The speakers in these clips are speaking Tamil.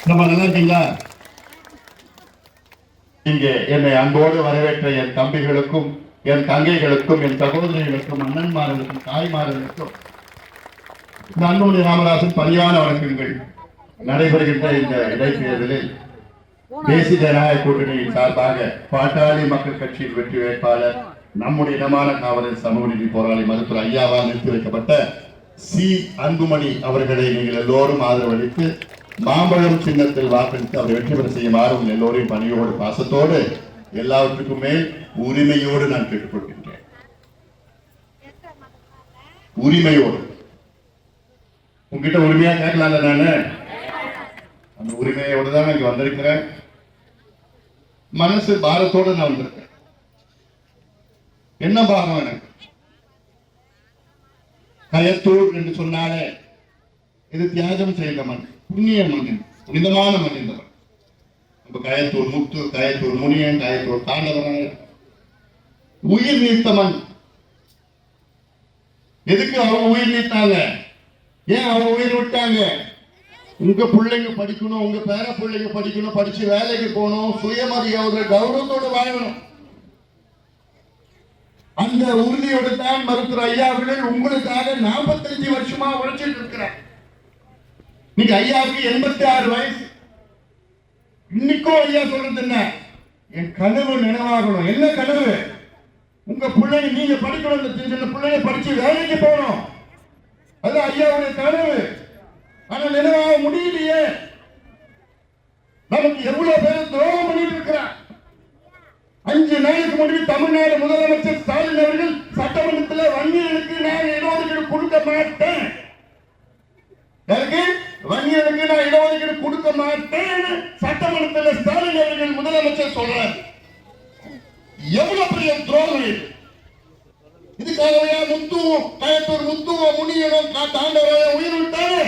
நம்ம நல்லா இருக்கீங்களா? இங்கே என்னை அன்போடு வரவேற்ற என் தம்பிகளுக்கும் என் தங்கைகளுக்கும் என் சகோதரிகளுக்கும் அண்ணன்மார்களுக்கும் தாய்மார்களுக்கும் அன்புமணி ராமதாசன் பணியான வணக்கங்கள் நடைபெறுகின்ற இந்த இடைத்தேர்தலில் தேசிய ஜனநாயக கூட்டணியின் சார்பாக பாட்டாளி மக்கள் கட்சியின் வெற்றி வேட்பாளர் நம்முடைய இனமான காவலர் சமூக நீதி போராளி மருத்துவர் ஐயாவால் நிறுத்தி வைக்கப்பட்ட சி. அன்புமணி அவர்களை நீங்கள் எல்லோரும் ஆதரவளித்து மாம்பழம் சின்னத்தில் வாக்களித்து அவரை வெற்றி பெற செய்யுமாறு உங்கள் எல்லோரையும் பணியோடு பாசத்தோடு எல்லாவற்றுக்கும் மேல் உரிமையோடு நான் கேட்டுக்கொள்கின்றேன். உரிமையோடு. உங்ககிட்ட உரிமையா கேட்கலாம்ல நானு? அந்த உரிமையோடு தான் இங்க வந்திருக்கிறேன். மனசு பாரத்தோடு நான் வந்திருக்கேன். என்ன பாரம் எனக்கு? கயத்தூர் என்று சொன்னாலே இது தியாகம் செய்த மண் புண்ணிய மண் புனிதமான மண் இந்த மண் இப்ப கயத்தூர் முத்து கயத்தூர் முனியன் கயத்தூர் தாண்டவராயர். உயிர் நீத்த மண். எதுக்கு அவங்க உயிர் நீத்தாங்க? ஏன் அவங்க உயிர் விட்டாங்க? உங்க பிள்ளைங்க படிக்கணும் உங்க பேர பிள்ளைங்க படிக்கணும் படிச்சு வேலைக்கு போகணும் சுயமரியாதை கௌரவத்தோட வாழணும். அந்த உறுதியோடு தான் மருத்துவர் ஐயா அவர்கள் உங்களுக்காக 45 வருஷமா உழைச்சிட்டு இருக்கிறேன் இன்னைக்கு ஐயாவுக்கு எண்பத்தி ஆறு வயசு. இன்னைக்கும் ஐயா சொல்றது என்ன? என் கனவு நினைவாகணும். என்ன கனவு? உங்க பிள்ளைங்க நீங்க படிக்கணும். இந்த சின்ன சின்ன பிள்ளைங்க படிச்சு வேலைக்கு போகணும். அது ஐயாவுடைய கனவு. ஆனா நினைவாக முடியலையே. நமக்கு எவ்வளவு பேர் துரோகம் பண்ணிட்டு இருக்கிறார். அஞ்சு நாளுக்கு முன்னாடி தமிழ்நாடு முதலமைச்சர் ஸ்டாலின் அவர்கள் சட்டமன்றத்தில் வங்கிகளுக்கு நான் இடஒதுக்கீடு கொடுக்க மாட்டேன். யாருக்கு நான் இடஒதுக்கீடு கொடுக்க மாட்டேன் சட்டமன்றத்தில் ஸ்டாலின் அவர்கள் முதலமைச்சர் சொல்றார். எவ்வளவு பெரிய துரோகம் இது? இதுக்காகவே முத்துவோம் கயத்தூர் முத்துவோம் முனியனும் தாண்டவரைய உயிர் விட்டாரு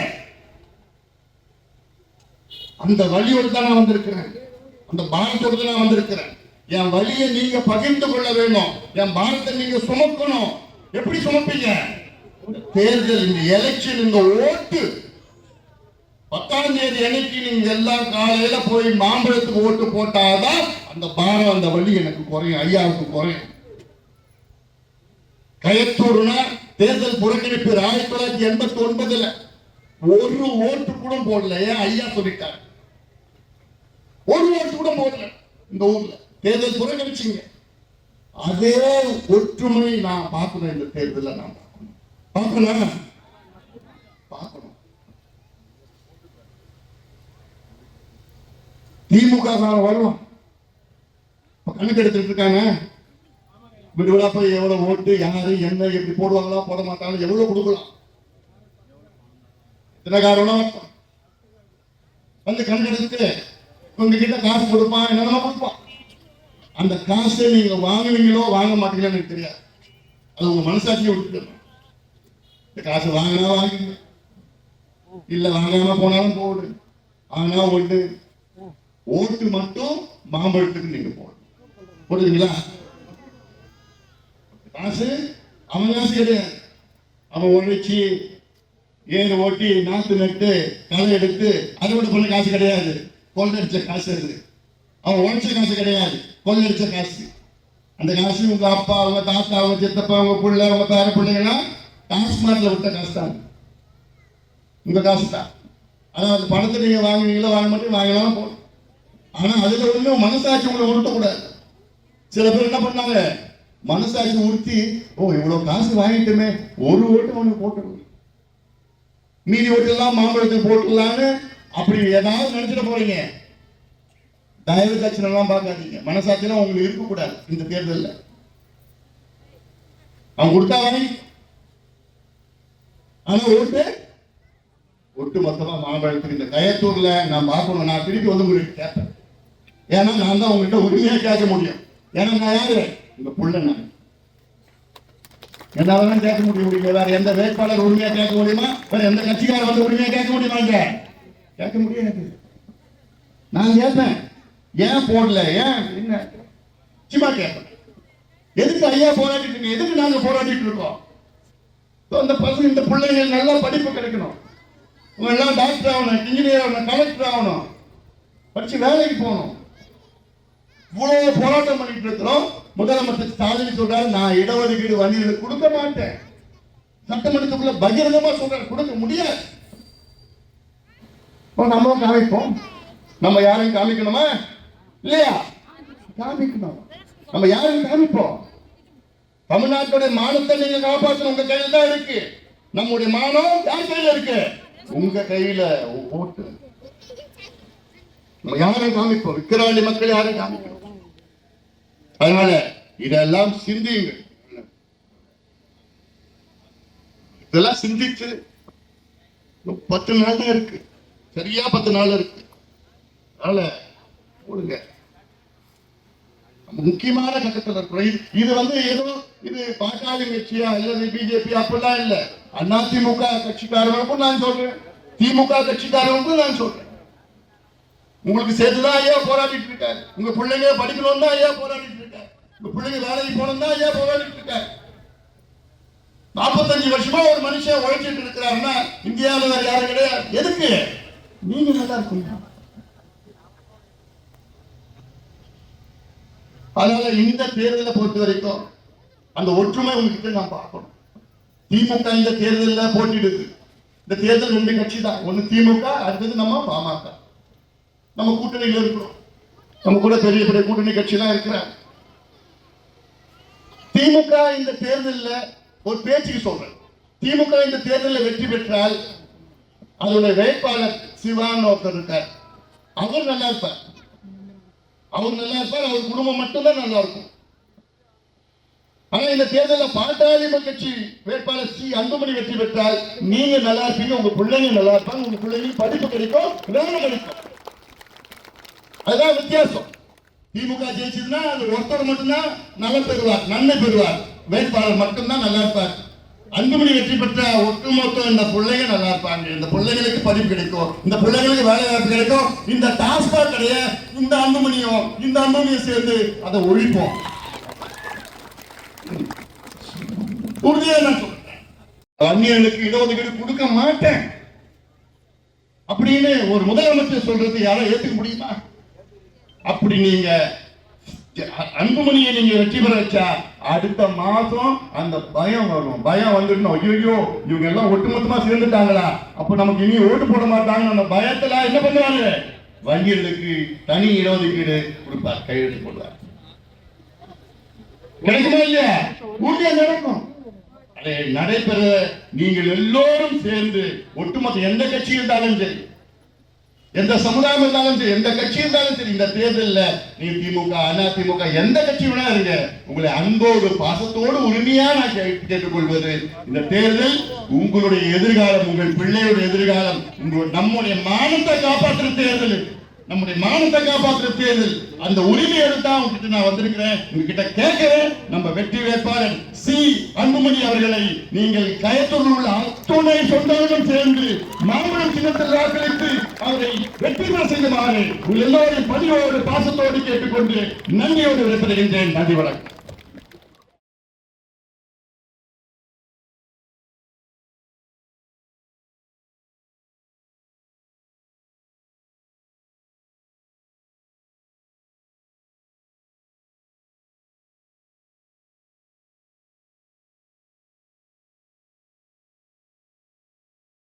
அந்த வழியோடு தான் நான் வந்திருக்கிறேன். அந்த பாரத்தோடு தான் நான் வந்திருக்கிறேன். என் வழியை நீங்க பகிர்ந்து கொள்ள வேணும். என் பாரத்தை நீங்க சுமக்கணும். எப்படி சுமப்பீங்க? தேர்தல் இந்த எலெக்ஷன் இந்த ஓட்டு பத்தாம் தேதி அன்னைக்கு நீங்க எல்லாம் காலையில போய் மாம்பழத்துக்கு ஓட்டு போட்டாதான் அந்த பாரம் அந்த வழி எனக்கு குறையும் ஐயாவுக்கு குறையும். கயத்தூர்னா தேர்தல் புறக்கணிப்பு ஆயிரத்தி தொள்ளாயிரத்தி எண்பத்தி ஒன்பதுல ஒரு ஓட்டு கூட போடல. ஏன்? ஐயா சொல்லிட்டார். ஒரு ஓட்டு கூட போடல. இந்த ஊர்ல. தேர்தல் புறக்கணிச்சிங்க. அதே ஒற்றுமை நான் பார்க்கணும். இந்த தேர்தலில் நான் பார்க்கணும். பார்க்கணும். பார்க்கணும். திமுக காரன் வரும் கணக்கு எடுத்துட்டு இருக்காங்க. விடுவிழா போய் எவ்வளவு ஓட்டு யாரு என்ன எப்படி போடுவாங்களா போட மாட்டாங்களா எவ்வளவு கொடுக்கலாம்? இத்தனை காரணம் வந்து கணக்கெடுத்து உங்ககிட்ட காசு கொடுப்பான் என்னென்ன கொடுப்பான் அந்த காசை நீங்க வாங்குவீங்களோ வாங்க மாட்டீங்களோ எனக்கு தெரியாது. அது உங்க மனசாட்சியை விட்டுக்கணும் இந்த காசு வாங்கினா வாங்குங்க இல்ல வாங்காம போனாலும் போடு. வாங்கினா ஓட்டு. ஓட்டு மட்டும் மாம்பழத்துக்கு நீங்க போகணும் புரியுதுங்களா? காசு அவன் காசு கிடையாது அவன் உழைச்சி ஏறு ஓட்டி நாத்து நட்டு களை எடுத்து அறுவடை பண்ண காசு கிடையாது. கொள்ளடிச்ச காசு அது. அவன் உழைச்ச காசு கிடையாது. கொள்ளடிச்ச காசு. அந்த காசு உங்க அப்பா அவங்க தாத்தா அவங்க சித்தப்பா உங்க பிள்ளை உங்க பேர பிள்ளைங்களாம் டாஸ்மார்ட்ல விட்ட காசு தான் உங்க காசு தான் அதான் அந்த பணத்தை நீங்க வாங்குவீங்களோ வாங்க மாட்டீங்க வாங்கலாம் போகணும் ஆனா அதுல ஒண்ணும் மனசாட்சி உங்களை உருட்டக்கூடாது. சில பேர் என்ன பண்ணாங்க? மனசாட்சி உறுத்தி ஓ இவ்வளவு காசு வாங்கிட்டுமே ஒரு ஓட்டு அவனுக்கு போட்டுருவோம் மீதி ஓட்டெல்லாம் மாம்பழத்துக்கு போட்டுடலான்னு அப்படி ஏதாவது நினைச்சிட போறீங்க. தயவு தட்சணெல்லாம் பார்க்காதீங்க. மனசாட்சியெல்லாம் உங்களுக்கு இருக்கக்கூடாது இந்த தேர்தலில். அவன் கொடுத்தா வாங்கி. ஆனா ஓட்டு? ஒட்டு மொத்தமா மாம்பழத்துக்கு. இந்த கயத்தூர்ல நான் பார்க்கணும். நான் திருப்பி வந்து உங்களுக்கு கேட்பேன். ஏன்னா நான் தான் உங்ககிட்ட உரிமையா கேட்க முடியும். ஏன்னா நான் யாரு? உங்க புள்ள நான். என்னால தான் கேட்க முடியும் முடியல வேற எந்த வேட்பாளர் உரிமையா கேட்க முடியுமா? வேற எந்த கட்சிக்காரர் வந்து உரிமையா கேட்க முடியுமா இங்க? கேட்க முடியாது நான் கேட்பேன். ஏன் போடல? ஏன்? என்ன? சும்மா கேட்பேன். எதுக்கு ஐயா போராடிட்டு இருக்கீங்க? எதுக்கு நாங்க போராடிட்டு இருக்கோம்? அந்த இந்த பசங்க இந்த பிள்ளைங்க நல்லா படிப்பு கிடைக்கணும். இவங்க எல்லாம் டாக்டர் ஆகணும் இன்ஜினியர் ஆகணும் கலெக்டர் ஆகணும். படிச்சு வேலைக்கு போகணும். இவ்வளவு போராட்டம் பண்ணிட்டு இருக்கிறோம். முதலமைச்சர் ஸ்டாலின் சொல்றாரு நான் இடஒதுக்கீடு வங்கிகளுக்கு கொடுக்க மாட்டேன். சட்டமன்றத்துக்குள்ள பகிரங்கமா சொல்றாரு. கொடுக்க முடியாது. அப்ப நம்ம காமிப்போம். நம்ம யாரையும் காமிக்கணுமா? இல்லையா? காமிக்கணும். நம்ம யாரையும் காமிப்போம். தமிழ்நாட்டுடைய மானத்தை நீங்க காப்பாற்றணும் உங்க கையில தான் இருக்கு. நம்முடைய மானம் யார் கையில இருக்கு? உங்க கையில. ஓட்டு. நம்ம யாரையும் காமிப்போம். விக்கிரவாண்டி மக்கள் யாரையும் காமிப்போம் அதனால இதெல்லாம் சிந்தியுங்கள். இதெல்லாம் சிந்திச்சு பத்து நாள் தான் இருக்கு. சரியா பத்து நாள் இருக்கு. அதனால போடுங்க. முக்கியமான கட்டத்தில் இருக்கிறோம். இது- வந்து ஏதோ இது பாட்டாளி கட்சியா இல்லது பிஜேபி அப்படிலாம் இல்ல. அண்ணா திமுக கட்சிக்காரங்களுக்கும் நான் சொல்றேன். திமுக கட்சிக்காரங்களுக்கும் நான் சொல்றேன். உங்களுக்கு சேர்த்துதான் ஐயா போராடிட்டு இருக்காரு. உங்க பிள்ளைங்க படிக்கணும் தான் ஐயா போராடிட்டு இருக்காரு. உங்க பிள்ளைங்க வேலைக்கு போகணும் தான் ஐயா போராடிட்டு இருக்காரு. நாற்பத்தஞ்சு வருஷமா ஒரு மனுஷன் உழைச்சிட்டு இருக்கிறாருன்னா இந்தியாவில் வேற யாரும் கிடையாது. எதுக்கு? நீங்க நல்லா இருக்கணும் அதனால இந்த தேர்தலை பொறுத்த வரைக்கும் அந்த ஒற்றுமை உங்ககிட்ட நான் பார்க்கணும். திமுக இந்த தேர்தலில் போட்டிடுது. இந்த தேர்தல் ரெண்டு கட்சி தான். ஒன்று திமுக அடுத்தது நம்ம பாமக. நம்ம கூட்டணியில் இருக்கிறோம். நம்ம கூட பெரிய பெரிய கூட்டணி கட்சிலாம் இருக்கிறாங்க. திமுக இந்த தேர்தலில் ஒரு பேச்சுக்கு சொல்றேன். திமுக இந்த தேர்தலில் வெற்றி பெற்றால் அதோட வேட்பாளர் சிவான்னு ஒருத்தர் இருக்கார். அவர் நல்லா இருப்பார். அவர் நல்லா இருப்பார் அவர் குடும்பம் மட்டும்தான் நல்லா இருக்கும். ஆனா இந்த தேர்தலில் பாட்டாளி கட்சி வேட்பாளர் சி அன்புமணி வெற்றி பெற்றால் நீங்க நல்லா இருப்பீங்க உங்க பிள்ளைங்க நல்லா இருப்பாங்க உங்க பிள்ளைங்க படிப்பு கிடைக்கும் வேலை கிடைக்கும். அதுதான் வித்தியாசம். திமுக ஜெயிச்சதுன்னா அது ஒருத்தர் மட்டும்தான் நல்ல பெறுவார் நன்மை பெறுவார். வேட்பாளர் மட்டும்தான் நல்லா இருப்பார். அன்புமணி வெற்றி பெற்ற ஒட்டுமொத்த இந்த பிள்ளைங்க நல்லா இருப்பாங்க. இந்த பிள்ளைங்களுக்கு பதிவு கிடைக்கும் இந்த பிள்ளைங்களுக்கு வேலை வாய்ப்பு கிடைக்கும். இந்த டாஸ்மாக் கடைய இந்த அன்புமணியும் இந்த அன்புமணியும் சேர்ந்து அதை ஒழிப்போம். உறுதியா நான் சொல்றேன். அந்நியர்களுக்கு இடஒதுக்கீடு கொடுக்க மாட்டேன். அப்படின்னு ஒரு முதலமைச்சர் சொல்றது யாரும் ஏத்துக்க முடியுமா? அப்படி நீங்க அன்புமணியை நீங்க வெற்றி பெற வச்சா அடுத்த மாசம் அந்த பயம் வரும். பயம் வந்துட்டு ஐயோ இவங்க எல்லாம் ஒட்டுமொத்தமா சேர்ந்துட்டாங்களா? அப்ப நமக்கு இனி ஓட்டு போட மாட்டாங்க அந்த பயத்துல என்ன பண்ணுவாங்க வங்கிகளுக்கு தனி இடஒதுக்கீடு கொடுப்பார் கையெழுத்து போடுவார். கிடைக்குமா இல்லையா? உறுதியா நடக்கும். அதை நடைபெற நீங்கள் எல்லோரும் சேர்ந்து ஒட்டுமொத்த எந்த கட்சி இருந்தாலும் சரி எந்த சமுதாயம் இருந்தாலும் சரி எந்த கட்சி இருந்தாலும் சரி இந்த தேர்தலில் நீ திமுக அண்ணா திமுக எந்த கட்சி வேணா இருங்க. உங்களை அன்போடு பாசத்தோடு உரிமையா நான் கேட்டுக்கொள்வது இந்த தேர்தல் உங்களுடைய எதிர்காலம் உங்கள் பிள்ளையுடைய எதிர்காலம் உங்களுடைய நம்முடைய மானத்தை காப்பாற்றுற தேர்தல். நம்முடைய மானத்தை காப்பாற்றுற தேர்தல். அந்த உரிமையோடு தான் உங்ககிட்ட நான் வந்திருக்கிறேன். உங்ககிட்ட கேட்கிறேன். நம்ம வெற்றி வேட்பாளர் சி. அன்புமணி அவர்களை நீங்கள் கயத்தூரில் உள்ள அத்துணை சொந்தங்களும் சேர்ந்து மாமனம் சின்னத்தில் வாக்களித்து அவரை வெற்றி பெற செய்யுமாறு உங்கள் எல்லோரையும் பதிவோடு பாசத்தோடு கேட்டுக்கொண்டு நன்றியோடு விடைபெறுகின்றேன். நன்றி வணக்கம்.